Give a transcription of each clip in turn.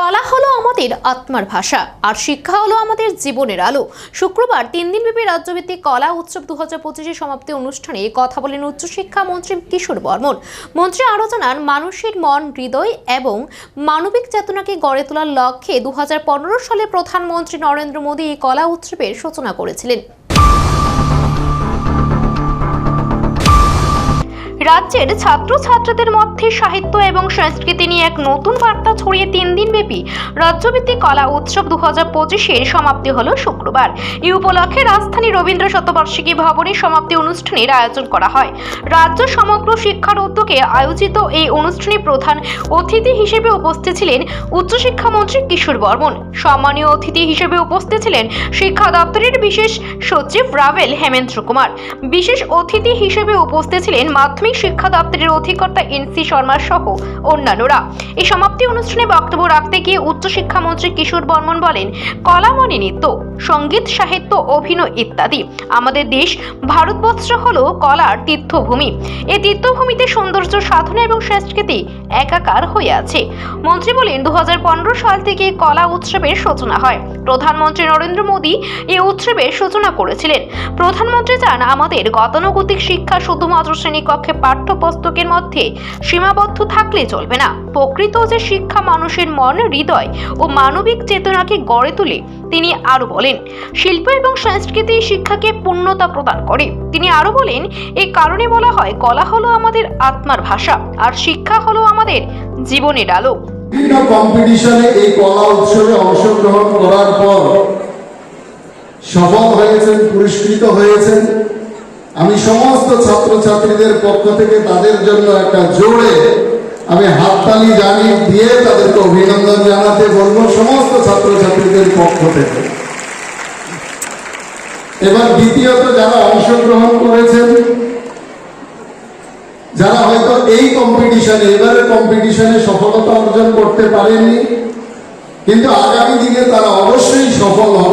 কলা হলো আমাদের আত্মার ভাষা, আর শিক্ষা হলো আমাদের জীবনের আলো। শুক্রবার তিন দিনব্যাপী রাজ্যভিত্তিক কলা উৎসব দু হাজার পঁচিশের সমাপ্তি অনুষ্ঠানে কথা বলেন উচ্চশিক্ষা মন্ত্রী কিশোর বর্মন। মন্ত্রী আরও জানান, মানুষের মন, হৃদয় এবং মানবিক চেতনাকে গড়ে তোলার লক্ষ্যে দু হাজার পনেরো সালে প্রধানমন্ত্রী নরেন্দ্র মোদী এই কলা উৎসবের সূচনা করেছিলেন। রাজ্যের ছাত্রছাত্রীদের মধ্যে সাহিত্য এবং সংস্কৃতি নিয়ে এক নতুন বার্তা ছড়িয়ে তিন দিনব্যাপী রাজ্যভিত্তিক কলা উৎসব দু হাজার পঁচিশের সমাপ্তি হলো শুক্রবার। এই উপলক্ষে রাজধানী রবীন্দ্র শতবার্ষিকী ভবনে সমাপ্তি অনুষ্ঠানের আয়োজন করা হয়। রাজ্য সমগ্র শিক্ষার উদ্যোগে আয়োজিত এই অনুষ্ঠানে প্রধান অতিথি হিসেবে উপস্থিত ছিলেন উচ্চশিক্ষামন্ত্রী কিশোর বর্মন। সম্মানীয় অতিথি হিসেবে উপস্থিত ছিলেন শিক্ষা দপ্তরের বিশেষ সচিব রাভেল হেমেন্দ্র কুমার। বিশেষ অতিথি হিসেবে উপস্থিত ছিলেন মাধ্যমিক শিক্ষা দপ্তরের অধিকর্তা এনসি শর্মা সহ অন্যান্যরা। এই সমাপ্তি অনুষ্ঠানে বক্তব্য রাখতে গিয়ে উচ্চশিক্ষামন্ত্রী কিশোর বর্মন বলেন কলা মানে নৃত্য, সংগীত, সাহিত্য, অভিনয় ইত্যাদি আমাদের দেশ ভারতবর্ষ হলো কলার তীর্থভূমি। এই তীর্থভূমিতে সৌন্দর্য, সাধনা এবং সংস্কৃতি একাকার হয়ে আছে। মন্ত্রী বলেন দু হাজার পনেরো সাল থেকে কলা উৎসবের সূচনা হয়। প্রধানমন্ত্রী নরেন্দ্র মোদী এই উৎসবের সূচনা করেছিলেন। প্রধানমন্ত্রী চান আমাদের গতানুগতিক শিক্ষা শুধুমাত্র শ্রেণীকক্ষে পাঠ্যপুস্তকের মধ্যে সীমাবদ্ধ থাকলে চলবে না। প্রকৃত যে শিক্ষা মানুষের মন হৃদয় ও মানবিক চেতনাকে গড়ে তোলে, তিনি আরও বলেন, শিল্প এবং সংস্কৃতি শিক্ষাকে পূর্ণতা প্রদান করে। তিনি আরও বলেন এই কারণে বলা হয়, কলা হলো আমাদের আত্মার ভাষা আর শিক্ষা হলো আমাদের জীবনের আলো। বিভিন্ন কম্পিটিশনে এই কলা উৎসবে অংশগ্রহণ করার পর সফল হয়েছেন, পুরস্কৃত হয়েছেন। আমি সমস্ত ছাত্রছাত্রীদের পক্ষ থেকে তাদের জন্য একটা জোরে আমি হাততালি জানি দিয়ে তাদেরকে অভিনন্দন জানাতে বলব সমস্ত ছাত্রছাত্রীদের পক্ষ থেকে। এবার দ্বিতীয়ত যারা অংশগ্রহণ করেছেন, যারা হয়তো এই কম্পিটিশনে এবারে কম্পিটিশনে সফলতা অর্জন করতে পারেনি কিন্তু আগামী দিনে তারা অবশ্যই সফল হবেন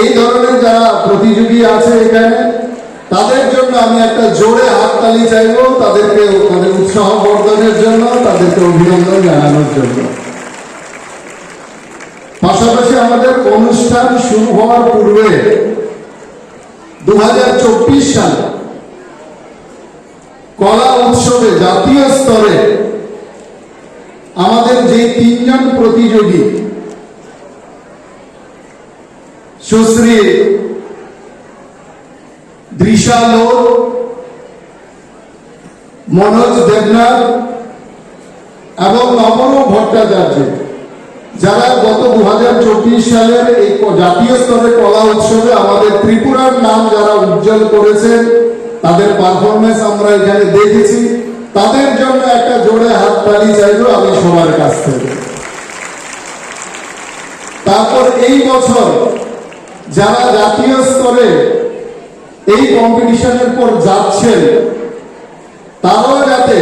এই ধরনের যারা প্রতিযোগী আছে এখানে, তাদের জন্য আমি একটা জোরে হাততালি চাইব, তাদেরকে তাদের উৎসাহ বর্ধনের জন্য, তাদেরকে অভিনন্দন জানানোর জন্য। পাশাপাশি আমাদের অনুষ্ঠান শুরু হওয়ার পূর্বে দু হাজার চব্বিশ সালে কলা উৎসবে জাতীয় স্তরে আমাদের যে তিনজন প্রতিযোগী সুশ্রী দৃশা লোক মনোজ দেবনাথ এবং অপরূপ ভট্টাচার্য, যারা গত দু সালের এই জাতীয় স্তরে কলা উৎসবে আমাদের ত্রিপুরার নাম যারা উজ্জ্বল করেছেন, তাদের পারফরমেন্স আমরা এখানে দেখেছি। তাদের জন্য একটা জোরে হাততালি চাইব আমি সবার কাছ থেকে। তারপর এই বছর যারা জাতীয় স্তরে এই কম্পিটিশনের পর যাচ্ছেন, তারাও যাতে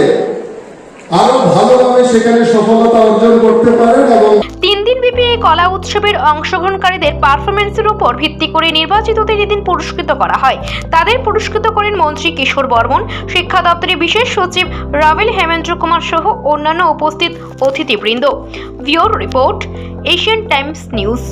আরও ভালোভাবে সেখানে সফলতা অর্জন করতে পারেন এবং তিন দিনব্যাপী এই কলা উৎসবের অংশগ্রহণকারীদের পারফরমেন্সের উপর ভিত্তি করে নির্বাচিতদের এদিন পুরস্কৃত করা হয়, তাদের পুরস্কৃত করেন মন্ত্রী কিশোর বর্মন, শিক্ষা দপ্তরের বিশেষ সচিব রাভেল হেমেন্দ্র কুমার সহ অন্যান্য উপস্থিত অতিথিবৃন্দ। ভিওর রিপোর্ট, এশিয়ান টাইমস নিউজ।